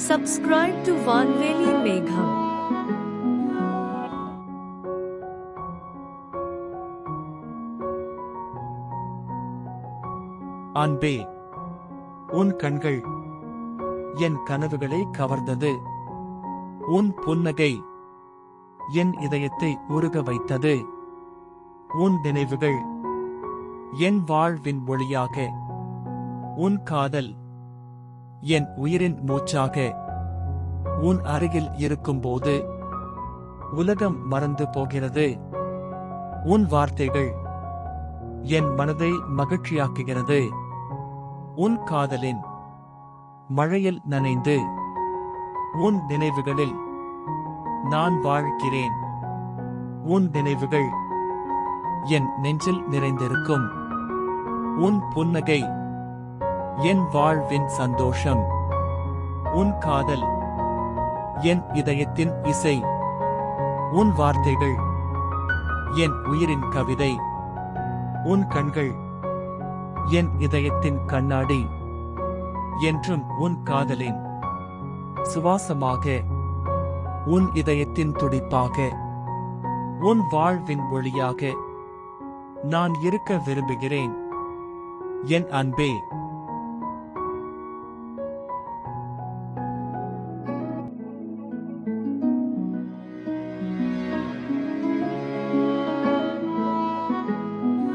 Subscribe to Vanveli Megham. அன்பே உன் கண்கள் என் கனவுகளை கவர்ந்தது உன் புன்னகை என் இதயத்தை உருக வைத்தது உன் நினைவுகள் என் வாழ்வின் ஒளியாக உன் காதல் என் உயிரின் மூச்சாக. உன் அருகில் இருக்கும்போது உலகம் மறந்து போகிறது. உன் வார்த்தைகள் என் மனதை மகிழ்ச்சியாக்குகிறது. உன் காதலின் மழையில் நனைந்து. உன் நினைவுகளில் நான் வாழ்கிறேன். உன் நினைவுகள் என் நெஞ்சில் நிறைந்திருக்கும். உன் புன்னகை என் வாழ்வின் சந்தோஷம். உன் காதல். என் இதயத்தின் இசை. உன் வார்த்தைகள். என் உயிரின் கவிதை. உன் கண்கள். என் இதயத்தின் கண்ணாடி. என்றும் உன் காதலின். சுவாசமாக. உன் இதயத்தின் துடிப்பாக. உன் வாழ்வின் ஒளியாக. நான் இருக்க விரும்புகிறேன். என் அன்பே.